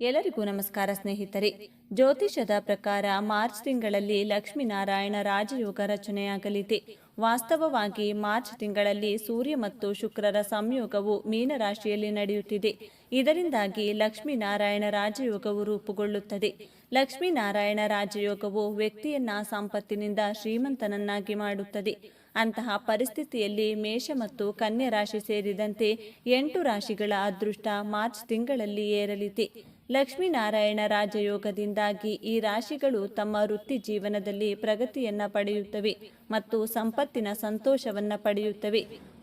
ಎಲ್ಲರಿಗೂ ನಮಸ್ಕಾರ ಸ್ನೇಹಿತರೆ. ಜ್ಯೋತಿಷದ ಪ್ರಕಾರ ಮಾರ್ಚ್ ತಿಂಗಳಲ್ಲಿ ಲಕ್ಷ್ಮೀನಾರಾಯಣ ರಾಜಯೋಗ ರಚನೆಯಾಗಲಿದೆ. ವಾಸ್ತವವಾಗಿ ಮಾರ್ಚ್ ತಿಂಗಳಲ್ಲಿ ಸೂರ್ಯ ಮತ್ತು ಶುಕ್ರರ ಸಂಯೋಗವು ಮೀನರಾಶಿಯಲ್ಲಿ ನಡೆಯುತ್ತಿದೆ. ಇದರಿಂದಾಗಿ ಲಕ್ಷ್ಮೀನಾರಾಯಣ ರಾಜಯೋಗವು ರೂಪುಗೊಳ್ಳುತ್ತದೆ. ಲಕ್ಷ್ಮೀನಾರಾಯಣ ರಾಜಯೋಗವು ವ್ಯಕ್ತಿಯನ್ನ ಸಂಪತ್ತಿನಿಂದ ಶ್ರೀಮಂತನನ್ನಾಗಿ ಮಾಡುತ್ತದೆ. ಅಂತಹ ಪರಿಸ್ಥಿತಿಯಲ್ಲಿ ಮೇಷ ಮತ್ತು ಕನ್ಯಾ ರಾಶಿ ಸೇರಿದಂತೆ ಎಂಟು ರಾಶಿಗಳ ಅದೃಷ್ಟ ಮಾರ್ಚ್ ತಿಂಗಳಲ್ಲಿ ಏರಲಿದೆ. ಲಕ್ಷ್ಮೀನಾರಾಯಣ ರಾಜಯೋಗದಿಂದಾಗಿ ಈ ರಾಶಿಗಳು ತಮ್ಮ ವೃತ್ತಿ ಜೀವನದಲ್ಲಿ ಪ್ರಗತಿಯನ್ನ ಪಡೆಯುತ್ತವೆ ಮತ್ತು ಸಂಪತ್ತಿನ ಸಂತೋಷವನ್ನ ಪಡೆಯುತ್ತವೆ.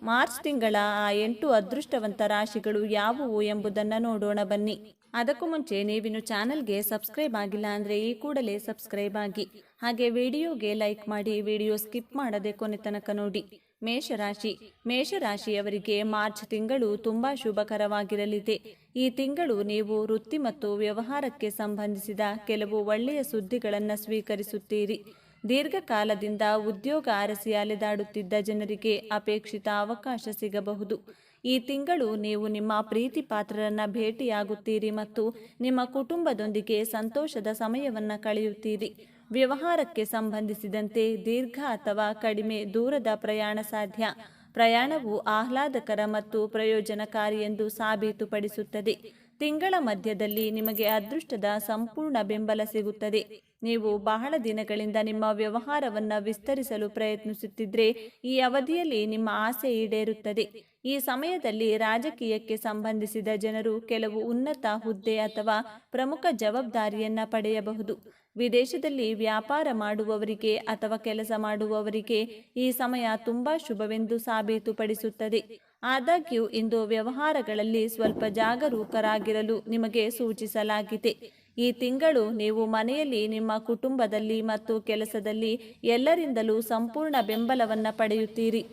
ಮಾರ್ಚ್ ತಿಂಗಳ ಆ ಎಂಟು ಅದೃಷ್ಟವಂತ ರಾಶಿಗಳು ಯಾವುವು ಎಂಬುದನ್ನು ನೋಡೋಣ ಬನ್ನಿ. ಅದಕ್ಕೂ ಮುಂಚೆ ನೀವಿನ್ನು ಚಾನಲ್ಗೆ ಸಬ್ಸ್ಕ್ರೈಬ್ ಆಗಿಲ್ಲ ಅಂದರೆ ಈ ಕೂಡಲೇ ಸಬ್ಸ್ಕ್ರೈಬ್ ಆಗಿ. ಹಾಗೆ ವಿಡಿಯೋಗೆ ಲೈಕ್ ಮಾಡಿ ವಿಡಿಯೋ ಸ್ಕಿಪ್ ಮಾಡದೆ ಕೊನೆ ತನಕ ನೋಡಿ. ಮೇಷರಾಶಿ. ಮೇಷರಾಶಿಯವರಿಗೆ ಮಾರ್ಚ್ ತಿಂಗಳು ತುಂಬಾ ಶುಭಕರವಾಗಿರಲಿದೆ. ಈ ತಿಂಗಳು ನೀವು ವೃತ್ತಿ ಮತ್ತು ವ್ಯವಹಾರಕ್ಕೆ ಸಂಬಂಧಿಸಿದ ಕೆಲವು ಒಳ್ಳೆಯ ಸುದ್ದಿಗಳನ್ನು ಸ್ವೀಕರಿಸುತ್ತೀರಿ. ದೀರ್ಘಕಾಲದಿಂದ ಉದ್ಯೋಗ ಅರಸಿ ಅಲೆದಾಡುತ್ತಿದ್ದ ಜನರಿಗೆ ಅಪೇಕ್ಷಿತ ಅವಕಾಶ ಸಿಗಬಹುದು. ಈ ತಿಂಗಳು ನೀವು ನಿಮ್ಮ ಪ್ರೀತಿ ಪಾತ್ರರನ್ನ ಭೇಟಿಯಾಗುತ್ತೀರಿ ಮತ್ತು ನಿಮ್ಮ ಕುಟುಂಬದೊಂದಿಗೆ ಸಂತೋಷದ ಸಮಯವನ್ನು ಕಳೆಯುತ್ತೀರಿ. ವ್ಯವಹಾರಕ್ಕೆ ಸಂಬಂಧಿಸಿದಂತೆ ದೀರ್ಘ ಅಥವಾ ಕಡಿಮೆ ದೂರದ ಪ್ರಯಾಣ ಸಾಧ್ಯ. ಪ್ರಯಾಣವು ಆಹ್ಲಾದಕರ ಮತ್ತು ಪ್ರಯೋಜನಕಾರಿ ಎಂದು ಸಾಬೀತುಪಡಿಸುತ್ತದೆ. ತಿಂಗಳ ಮಧ್ಯದಲ್ಲಿ ನಿಮಗೆ ಅದೃಷ್ಟದ ಸಂಪೂರ್ಣ ಬೆಂಬಲ ಸಿಗುತ್ತದೆ. ನೀವು ಬಹಳ ದಿನಗಳಿಂದ ನಿಮ್ಮ ವ್ಯವಹಾರವನ್ನು ವಿಸ್ತರಿಸಲು ಪ್ರಯತ್ನಿಸುತ್ತಿದ್ದರೆ ಈ ಅವಧಿಯಲ್ಲಿ ನಿಮ್ಮ ಆಸೆ ಈಡೇರುತ್ತದೆ. ಈ ಸಮಯದಲ್ಲಿ ರಾಜಕೀಯಕ್ಕೆ ಸಂಬಂಧಿಸಿದ ಜನರು ಕೆಲವು ಉನ್ನತ ಹುದ್ದೆ ಅಥವಾ ಪ್ರಮುಖ ಜವಾಬ್ದಾರಿಯನ್ನು ಪಡೆಯಬಹುದು. ವಿದೇಶದಲ್ಲಿ ವ್ಯಾಪಾರ ಮಾಡುವವರಿಗೆ ಅಥವಾ ಕೆಲಸ ಮಾಡುವವರಿಗೆ ಈ ಸಮಯ ತುಂಬಾ ಶುಭವೆಂದು ಸಾಬೀತುಪಡಿಸುತ್ತದೆ. ಆದಾಗ್ಯೂ, ಇಂದು ವ್ಯವಹಾರಗಳಲ್ಲಿ ಸ್ವಲ್ಪ ಜಾಗರೂಕರಾಗಿರಲು ನಿಮಗೆ ಸೂಚಿಸಲಾಗಿದೆ. ಈ ತಿಂಗಳು ನೀವು ಮನೆಯಲ್ಲಿ, ನಿಮ್ಮ ಕುಟುಂಬದಲ್ಲಿ ಮತ್ತು ಕೆಲಸದಲ್ಲಿ ಎಲ್ಲರಿಂದಲೂ ಸಂಪೂರ್ಣ ಬೆಂಬಲವನ್ನು ಪಡೆಯುತ್ತೀರಿ.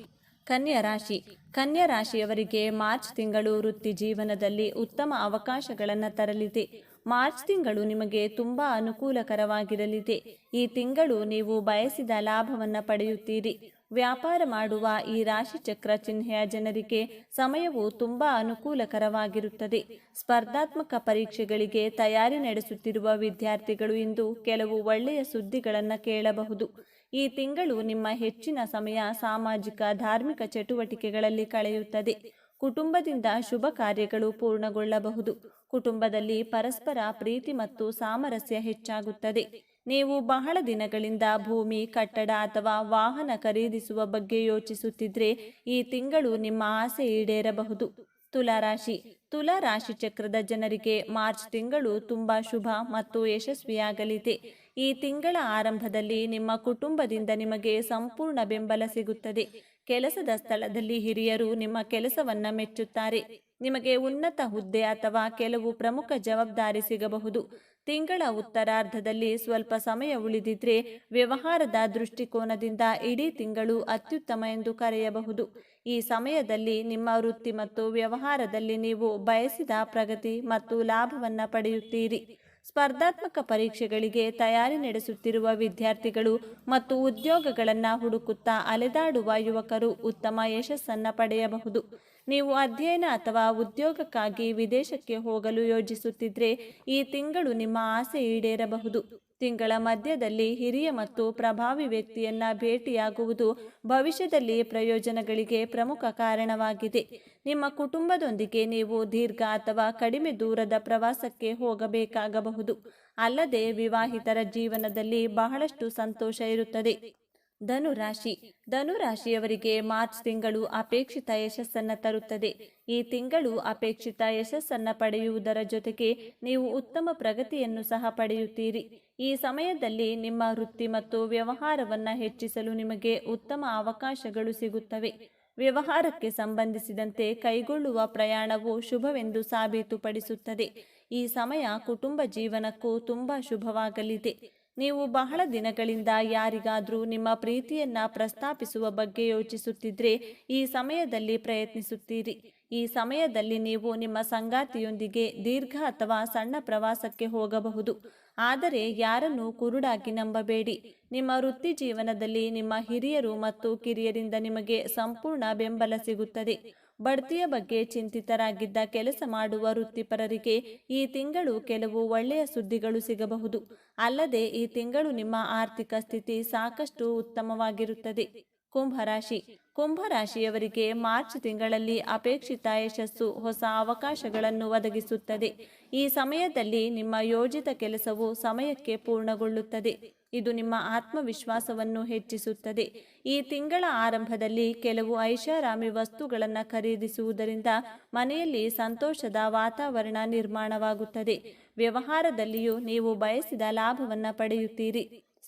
ಕನ್ಯಾ ರಾಶಿ. ಕನ್ಯಾ ರಾಶಿಯವರಿಗೆ ಮಾರ್ಚ್ ತಿಂಗಳು ವೃತ್ತಿ ಜೀವನದಲ್ಲಿ ಉತ್ತಮ ಅವಕಾಶಗಳನ್ನು ತರಲಿದೆ. ಮಾರ್ಚ್ ತಿಂಗಳು ನಿಮಗೆ ತುಂಬಾ ಅನುಕೂಲಕರವಾಗಿರಲಿದೆ. ಈ ತಿಂಗಳು ನೀವು ಬಯಸಿದ ಲಾಭವನ್ನು ಪಡೆಯುತ್ತೀರಿ. ವ್ಯಾಪಾರ ಮಾಡುವ ಈ ರಾಶಿ ಚಕ್ರ ಚಿಹ್ನೆಯ ಜನರಿಗೆ ಸಮಯವು ತುಂಬಾ ಅನುಕೂಲಕರವಾಗಿರುತ್ತದೆ. ಸ್ಪರ್ಧಾತ್ಮಕ ಪರೀಕ್ಷೆಗಳಿಗೆ ತಯಾರಿ ನಡೆಸುತ್ತಿರುವ ವಿದ್ಯಾರ್ಥಿಗಳು ಇಂದು ಕೆಲವು ಒಳ್ಳೆಯ ಸುದ್ದಿಗಳನ್ನು ಕೇಳಬಹುದು. ಈ ತಿಂಗಳು ನಿಮ್ಮ ಹೆಚ್ಚಿನ ಸಮಯ ಸಾಮಾಜಿಕ, ಧಾರ್ಮಿಕ ಚಟುವಟಿಕೆಗಳಲ್ಲಿ ಕಳೆಯುತ್ತದೆ. ಕುಟುಂಬದಿಂದ ಶುಭ ಕಾರ್ಯಗಳು ಪೂರ್ಣಗೊಳ್ಳಬಹುದು. ಕುಟುಂಬದಲ್ಲಿ ಪರಸ್ಪರ ಪ್ರೀತಿ ಮತ್ತು ಸಾಮರಸ್ಯ ಹೆಚ್ಚಾಗುತ್ತದೆ. ನೀವು ಬಹಳ ದಿನಗಳಿಂದ ಭೂಮಿ, ಕಟ್ಟಡ ಅಥವಾ ವಾಹನ ಖರೀದಿಸುವ ಬಗ್ಗೆ ಯೋಚಿಸುತ್ತಿದ್ರೆ ಈ ತಿಂಗಳು ನಿಮ್ಮ ಆಸೆ ಈಡೇರಬಹುದು. ತುಲಾರಾಶಿ. ತುಲಾ ರಾಶಿ ಚಕ್ರದ ಜನರಿಗೆ ಮಾರ್ಚ್ ತಿಂಗಳು ತುಂಬಾ ಶುಭ ಮತ್ತು ಯಶಸ್ವಿಯಾಗಲಿದೆ. ಈ ತಿಂಗಳ ಆರಂಭದಲ್ಲಿ ನಿಮ್ಮ ಕುಟುಂಬದಿಂದ ನಿಮಗೆ ಸಂಪೂರ್ಣ ಬೆಂಬಲ ಸಿಗುತ್ತದೆ. ಕೆಲಸದ ಸ್ಥಳದಲ್ಲಿ ಹಿರಿಯರು ನಿಮ್ಮ ಕೆಲಸವನ್ನ ಮೆಚ್ಚುತ್ತಾರೆ. ನಿಮಗೆ ಉನ್ನತ ಹುದ್ದೆ ಅಥವಾ ಕೆಲವು ಪ್ರಮುಖ ಜವಾಬ್ದಾರಿ ಸಿಗಬಹುದು. ತಿಂಗಳ ಉತ್ತರಾರ್ಧದಲ್ಲಿ ಸ್ವಲ್ಪ ಸಮಯ ಉಳಿದಿದ್ರೆ ವ್ಯವಹಾರದ ದೃಷ್ಟಿಕೋನದಿಂದ ಇಡೀ ತಿಂಗಳು ಅತ್ಯುತ್ತಮ ಎಂದು ಕರೆಯಬಹುದು. ಈ ಸಮಯದಲ್ಲಿ ನಿಮ್ಮ ವೃತ್ತಿ ಮತ್ತು ವ್ಯವಹಾರದಲ್ಲಿ ನೀವು ಬಯಸಿದ ಪ್ರಗತಿ ಮತ್ತು ಲಾಭವನ್ನು ಪಡೆಯುತ್ತೀರಿ. ಸ್ಪರ್ಧಾತ್ಮಕ ಪರೀಕ್ಷೆಗಳಿಗೆ ತಯಾರಿ ನಡೆಸುತ್ತಿರುವ ವಿದ್ಯಾರ್ಥಿಗಳು ಮತ್ತು ಉದ್ಯೋಗಗಳನ್ನು ಹುಡುಕುತ್ತಾ ಅಲೆದಾಡುವ ಯುವಕರು ಉತ್ತಮ ಯಶಸ್ಸನ್ನು ಪಡೆಯಬಹುದು. ನೀವು ಅಧ್ಯಯನ ಅಥವಾ ಉದ್ಯೋಗಕ್ಕಾಗಿ ವಿದೇಶಕ್ಕೆ ಹೋಗಲು ಯೋಜಿಸುತ್ತಿದ್ದರೆ ಈ ತಿಂಗಳು ನಿಮ್ಮ ಆಸೆ ಈಡೇರಬಹುದು. ತಿಂಗಳ ಮಧ್ಯದಲ್ಲಿ ಹಿರಿಯ ಮತ್ತು ಪ್ರಭಾವಿ ವ್ಯಕ್ತಿಯನ್ನ ಭೇಟಿಯಾಗುವುದು ಭವಿಷ್ಯದಲ್ಲಿ ಪ್ರಯೋಜನಗಳಿಗೆ ಪ್ರಮುಖ ಕಾರಣವಾಗಿದೆ. ನಿಮ್ಮ ಕುಟುಂಬದೊಂದಿಗೆ ನೀವು ದೀರ್ಘ ಅಥವಾ ಕಡಿಮೆ ದೂರದ ಪ್ರವಾಸಕ್ಕೆ ಹೋಗಬೇಕಾಗಬಹುದು. ಅಲ್ಲದೆ ವಿವಾಹಿತರ ಜೀವನದಲ್ಲಿ ಬಹಳಷ್ಟು ಸಂತೋಷ ಇರುತ್ತದೆ. ಧನುರಾಶಿ ಧನುರಾಶಿಯವರಿಗೆ ಧನು ರಾಶಿಯವರಿಗೆ ಮಾರ್ಚ್ ತಿಂಗಳು ಅಪೇಕ್ಷಿತ ಯಶಸ್ಸನ್ನ ತರುತ್ತದೆ. ಈ ತಿಂಗಳು ಅಪೇಕ್ಷಿತ ಯಶಸ್ಸನ್ನ ಪಡೆಯುವುದರ ಜೊತೆಗೆ ನೀವು ಉತ್ತಮ ಪ್ರಗತಿಯನ್ನು ಸಹ ಪಡೆಯುತ್ತೀರಿ. ಈ ಸಮಯದಲ್ಲಿ ನಿಮ್ಮ ವೃತ್ತಿ ಮತ್ತು ವ್ಯವಹಾರವನ್ನು ಹೆಚ್ಚಿಸಲು ನಿಮಗೆ ಉತ್ತಮ ಅವಕಾಶಗಳು ಸಿಗುತ್ತವೆ. ವ್ಯವಹಾರಕ್ಕೆ ಸಂಬಂಧಿಸಿದಂತೆ ಕೈಗೊಳ್ಳುವ ಪ್ರಯಾಣವು ಶುಭವೆಂದು ಸಾಬೀತುಪಡಿಸುತ್ತದೆ. ಈ ಸಮಯ ಕುಟುಂಬ ಜೀವನಕ್ಕೂ ತುಂಬ ಶುಭವಾಗಲಿದೆ. ನೀವು ಬಹಳ ದಿನಗಳಿಂದ ಯಾರಿಗಾದರೂ ನಿಮ್ಮ ಪ್ರೀತಿಯನ್ನ ಪ್ರಸ್ತಾಪಿಸುವ ಬಗ್ಗೆ ಯೋಚಿಸುತ್ತಿದ್ರೆ ಈ ಸಮಯದಲ್ಲಿ ಪ್ರಯತ್ನಿಸುತ್ತೀರಿ. ಈ ಸಮಯದಲ್ಲಿ ನೀವು ನಿಮ್ಮ ಸಂಗಾತಿಯೊಂದಿಗೆ ದೀರ್ಘ ಅಥವಾ ಸಣ್ಣ ಪ್ರವಾಸಕ್ಕೆ ಹೋಗಬಹುದು. ಆದರೆ ಯಾರನ್ನು ಕುರುಡಾಗಿ ನಂಬಬೇಡಿ. ನಿಮ್ಮ ವೃತ್ತಿ ಜೀವನದಲ್ಲಿ ನಿಮ್ಮ ಹಿರಿಯರು ಮತ್ತು ಕಿರಿಯರಿಂದ ನಿಮಗೆ ಸಂಪೂರ್ಣ ಬೆಂಬಲ ಸಿಗುತ್ತದೆ. ಬಡ್ತಿಯ ಬಗ್ಗೆ ಚಿಂತಿತರಾಗಿದ್ದ ಕೆಲಸ ಮಾಡುವ ವೃತ್ತಿಪರರಿಗೆ ಈ ತಿಂಗಳು ಕೆಲವು ಒಳ್ಳೆಯ ಸುದ್ದಿಗಳು ಸಿಗಬಹುದು. ಅಲ್ಲದೆ ಈ ತಿಂಗಳು ನಿಮ್ಮ ಆರ್ಥಿಕ ಸ್ಥಿತಿ ಸಾಕಷ್ಟು ಉತ್ತಮವಾಗಿರುತ್ತದೆ. ಕುಂಭರಾಶಿ ಕುಂಭರಾಶಿಯವರಿಗೆ ಮಾರ್ಚ್ ತಿಂಗಳಲ್ಲಿ ಅಪೇಕ್ಷಿತ ಯಶಸ್ಸು, ಹೊಸ ಅವಕಾಶಗಳನ್ನು ಒದಗಿಸುತ್ತದೆ. ಈ ಸಮಯದಲ್ಲಿ ನಿಮ್ಮ ಯೋಜಿತ ಕೆಲಸವು ಸಮಯಕ್ಕೆ ಪೂರ್ಣಗೊಳ್ಳುತ್ತದೆ. ಇದು ನಿಮ್ಮ ಆತ್ಮವಿಶ್ವಾಸವನ್ನು ಹೆಚ್ಚಿಸುತ್ತದೆ. ಈ ತಿಂಗಳ ಆರಂಭದಲ್ಲಿ ಕೆಲವು ಐಷಾರಾಮಿ ವಸ್ತುಗಳನ್ನು ಖರೀದಿಸುವುದರಿಂದ ಮನೆಯಲ್ಲಿ ಸಂತೋಷದ ವಾತಾವರಣ ನಿರ್ಮಾಣವಾಗುತ್ತದೆ. ವ್ಯವಹಾರದಲ್ಲಿಯೂ ನೀವು ಬಯಸಿದ ಲಾಭವನ್ನು ಪಡೆಯುತ್ತೀರಿ.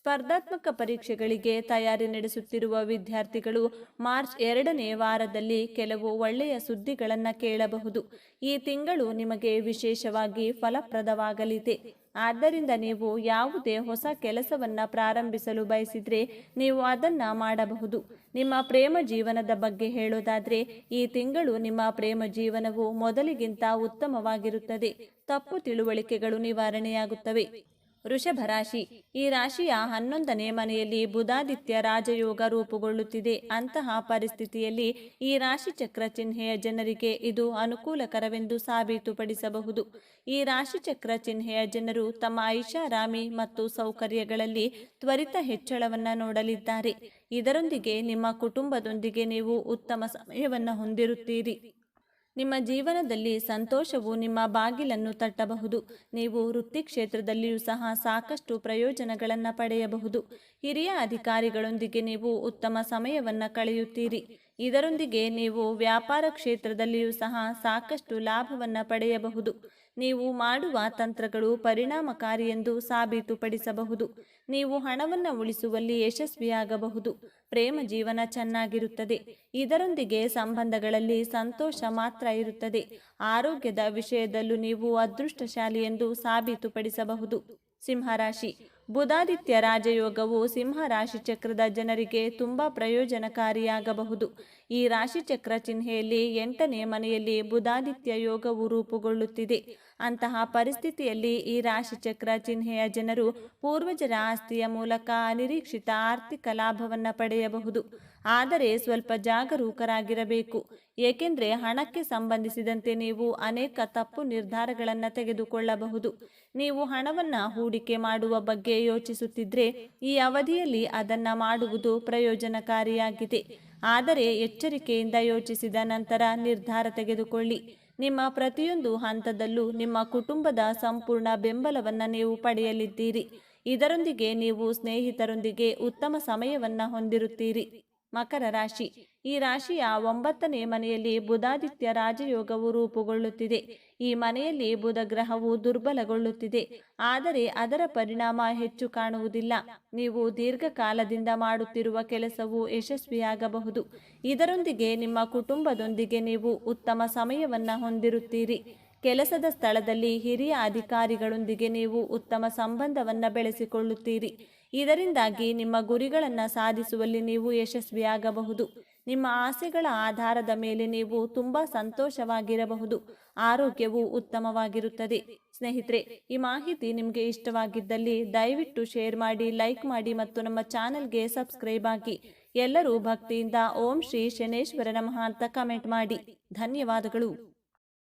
ಸ್ಪರ್ಧಾತ್ಮಕ ಪರೀಕ್ಷೆಗಳಿಗೆ ತಯಾರಿ ನಡೆಸುತ್ತಿರುವ ವಿದ್ಯಾರ್ಥಿಗಳು ಮಾರ್ಚ್ ಎರಡನೇ ವಾರದಲ್ಲಿ ಕೆಲವು ಒಳ್ಳೆಯ ಸುದ್ದಿಗಳನ್ನು ಕೇಳಬಹುದು. ಈ ತಿಂಗಳು ನಿಮಗೆ ವಿಶೇಷವಾಗಿ ಫಲಪ್ರದವಾಗಲಿದೆ. ಆದ್ದರಿಂದ ನೀವು ಯಾವುದೇ ಹೊಸ ಕೆಲಸವನ್ನು ಪ್ರಾರಂಭಿಸಲು ಬಯಸಿದರೆ ನೀವು ಅದನ್ನು ಮಾಡಬಹುದು. ನಿಮ್ಮ ಪ್ರೇಮ ಜೀವನದ ಬಗ್ಗೆ ಹೇಳೋದಾದರೆ, ಈ ತಿಂಗಳು ನಿಮ್ಮ ಪ್ರೇಮ ಜೀವನವು ಮೊದಲಿಗಿಂತ ಉತ್ತಮವಾಗಿರುತ್ತದೆ. ತಪ್ಪು ತಿಳುವಳಿಕೆಗಳು ನಿವಾರಣೆಯಾಗುತ್ತವೆ. ವೃಷಭ ರಾಶಿ ಈ ರಾಶಿಯ ಹನ್ನೊಂದನೇ ಮನೆಯಲ್ಲಿ ಬುಧಾದಿತ್ಯ ರಾಜಯೋಗ ರೂಪುಗೊಳ್ಳುತ್ತಿದೆ. ಅಂತಹ ಪರಿಸ್ಥಿತಿಯಲ್ಲಿ ಈ ರಾಶಿ ಚಕ್ರ ಚಿಹ್ನೆಯ ಜನರಿಗೆ ಇದು ಅನುಕೂಲಕರವೆಂದು ಸಾಬೀತುಪಡಿಸಬಹುದು. ಈ ರಾಶಿ ಚಕ್ರ ಚಿಹ್ನೆಯ ಜನರು ತಮ್ಮ ಐಷಾರಾಮಿ ಮತ್ತು ಸೌಕರ್ಯಗಳಲ್ಲಿ ತ್ವರಿತ ಹೆಚ್ಚಳವನ್ನು ನೋಡಲಿದ್ದಾರೆ. ಇದರೊಂದಿಗೆ ನಿಮ್ಮ ಕುಟುಂಬದೊಂದಿಗೆ ನೀವು ಉತ್ತಮ ಸಮಯವನ್ನು ಹೊಂದಿರುತ್ತೀರಿ. ನಿಮ್ಮ ಜೀವನದಲ್ಲಿ ಸಂತೋಷವು ನಿಮ್ಮ ಬಾಗಿಲನ್ನು ತಟ್ಟಬಹುದು. ನೀವು ವೃತ್ತಿ ಕ್ಷೇತ್ರದಲ್ಲಿಯೂ ಸಹ ಸಾಕಷ್ಟು ಪ್ರಯೋಜನಗಳನ್ನು ಪಡೆಯಬಹುದು. ಹಿರಿಯ ಅಧಿಕಾರಿಗಳೊಂದಿಗೆ ನೀವು ಉತ್ತಮ ಸಮಯವನ್ನು ಕಳೆಯುತ್ತೀರಿ. ಇದರೊಂದಿಗೆ ನೀವು ವ್ಯಾಪಾರ ಕ್ಷೇತ್ರದಲ್ಲಿಯೂ ಸಹ ಸಾಕಷ್ಟು ಲಾಭವನ್ನು ಪಡೆಯಬಹುದು. ನೀವು ಮಾಡುವ ತಂತ್ರಗಳು ಪರಿಣಾಮಕಾರಿ ಎಂದು ಸಾಬೀತುಪಡಿಸಬಹುದು. ನೀವು ಹಣವನ್ನು ಉಳಿಸುವಲ್ಲಿ ಯಶಸ್ವಿಯಾಗಬಹುದು. ಪ್ರೇಮ ಜೀವನ ಚೆನ್ನಾಗಿರುತ್ತದೆ. ಇದರೊಂದಿಗೆ ಸಂಬಂಧಗಳಲ್ಲಿ ಸಂತೋಷ ಮಾತ್ರ ಇರುತ್ತದೆ. ಆರೋಗ್ಯದ ವಿಷಯದಲ್ಲೂ ನೀವು ಅದೃಷ್ಟಶಾಲಿ ಎಂದು ಸಾಬೀತುಪಡಿಸಬಹುದು. ಸಿಂಹರಾಶಿ. ಬುಧಾದಿತ್ಯ ರಾಜಯೋಗವು ಸಿಂಹ ರಾಶಿ ಚಕ್ರದ ಜನರಿಗೆ ತುಂಬಾ ಪ್ರಯೋಜನಕಾರಿಯಾಗಬಹುದು. ಈ ರಾಶಿ ಚಕ್ರ ಚಿಹ್ನೆಯಲ್ಲಿ ಎಂಟನೇ ಮನೆಯಲ್ಲಿ ಬುಧಾದಿತ್ಯ ಯೋಗವು ರೂಪುಗೊಳ್ಳುತ್ತಿದೆ. ಅಂತಹ ಪರಿಸ್ಥಿತಿಯಲ್ಲಿ ಈ ರಾಶಿ ಚಕ್ರ ಚಿಹ್ನೆಯ ಜನರು ಪೂರ್ವಜರ ಆಸ್ತಿಯ ಮೂಲಕ ಅನಿರೀಕ್ಷಿತ ಆರ್ಥಿಕ ಲಾಭವನ್ನು ಪಡೆಯಬಹುದು. ಆದರೆ ಸ್ವಲ್ಪ ಜಾಗರೂಕರಾಗಿರಬೇಕು. ಏಕೆಂದರೆ ಹಣಕ್ಕೆ ಸಂಬಂಧಿಸಿದಂತೆ ನೀವು ಅನೇಕ ತಪ್ಪು ನಿರ್ಧಾರಗಳನ್ನು ತೆಗೆದುಕೊಳ್ಳಬಹುದು. ನೀವು ಹಣವನ್ನು ಹೂಡಿಕೆ ಮಾಡುವ ಬಗ್ಗೆ ಯೋಚಿಸುತ್ತಿದ್ದರೆ ಈ ಅವಧಿಯಲ್ಲಿ ಅದನ್ನು ಮಾಡುವುದು ಪ್ರಯೋಜನಕಾರಿಯಾಗಿದೆ. ಆದರೆ ಎಚ್ಚರಿಕೆಯಿಂದ ಯೋಚಿಸಿದ ನಂತರ ನಿರ್ಧಾರ ತೆಗೆದುಕೊಳ್ಳಿ. ನಿಮ್ಮ ಪ್ರತಿಯೊಂದು ಹಂತದಲ್ಲೂ ನಿಮ್ಮ ಕುಟುಂಬದ ಸಂಪೂರ್ಣ ಬೆಂಬಲವನ್ನು ನೀವು ಪಡೆಯಲಿದ್ದೀರಿ. ಇದರೊಂದಿಗೆ ನೀವು ಸ್ನೇಹಿತರೊಂದಿಗೆ ಉತ್ತಮ ಸಮಯವನ್ನು ಹೊಂದಿರುತ್ತೀರಿ. ಮಕರ ರಾಶಿ. ಈ ರಾಶಿಯ ಒಂಬತ್ತನೇ ಮನೆಯಲ್ಲಿ ಬುಧಾದಿತ್ಯ ರಾಜಯೋಗವು ರೂಪುಗೊಳ್ಳುತ್ತಿದೆ. ಈ ಮನೆಯಲ್ಲಿ ಬುಧ ಗ್ರಹವು ದುರ್ಬಲಗೊಳ್ಳುತ್ತಿದೆ. ಆದರೆ ಅದರ ಪರಿಣಾಮ ಹೆಚ್ಚು ಕಾಣುವುದಿಲ್ಲ. ನೀವು ದೀರ್ಘಕಾಲದಿಂದ ಮಾಡುತ್ತಿರುವ ಕೆಲಸವು ಯಶಸ್ವಿಯಾಗಬಹುದು. ಇದರೊಂದಿಗೆ ನಿಮ್ಮ ಕುಟುಂಬದೊಂದಿಗೆ ನೀವು ಉತ್ತಮ ಸಮಯವನ್ನು ಹೊಂದಿರುತ್ತೀರಿ. ಕೆಲಸದ ಸ್ಥಳದಲ್ಲಿ ಹಿರಿಯ ಅಧಿಕಾರಿಗಳೊಂದಿಗೆ ನೀವು ಉತ್ತಮ ಸಂಬಂಧವನ್ನು ಬೆಳೆಸಿಕೊಳ್ಳುತ್ತೀರಿ. ಇದರಿಂದಾಗಿ ನಿಮ್ಮ ಗುರಿಗಳನ್ನು ಸಾಧಿಸುವಲ್ಲಿ ನೀವು ಯಶಸ್ವಿಯಾಗಬಹುದು. ನಿಮ್ಮ ಆಸೆಗಳ ಆಧಾರದ ಮೇಲೆ ನೀವು ತುಂಬ ಸಂತೋಷವಾಗಿರಬಹುದು. ಆರೋಗ್ಯವು ಉತ್ತಮವಾಗಿರುತ್ತದೆ. ಸ್ನೇಹಿತರೆ, ಈ ಮಾಹಿತಿ ನಿಮಗೆ ಇಷ್ಟವಾಗಿದ್ದಲ್ಲಿ ದಯವಿಟ್ಟು ಶೇರ್ ಮಾಡಿ, ಲೈಕ್ ಮಾಡಿ ಮತ್ತು ನಮ್ಮ ಚಾನಲ್ಗೆ ಸಬ್ಸ್ಕ್ರೈಬ್ ಆಗಿ. ಎಲ್ಲರೂ ಭಕ್ತಿಯಿಂದ ಓಂ ಶ್ರೀ ಶನೇಶ್ವರ ನಮಃ ಅಂತ ಕಮೆಂಟ್ ಮಾಡಿ. ಧನ್ಯವಾದಗಳು.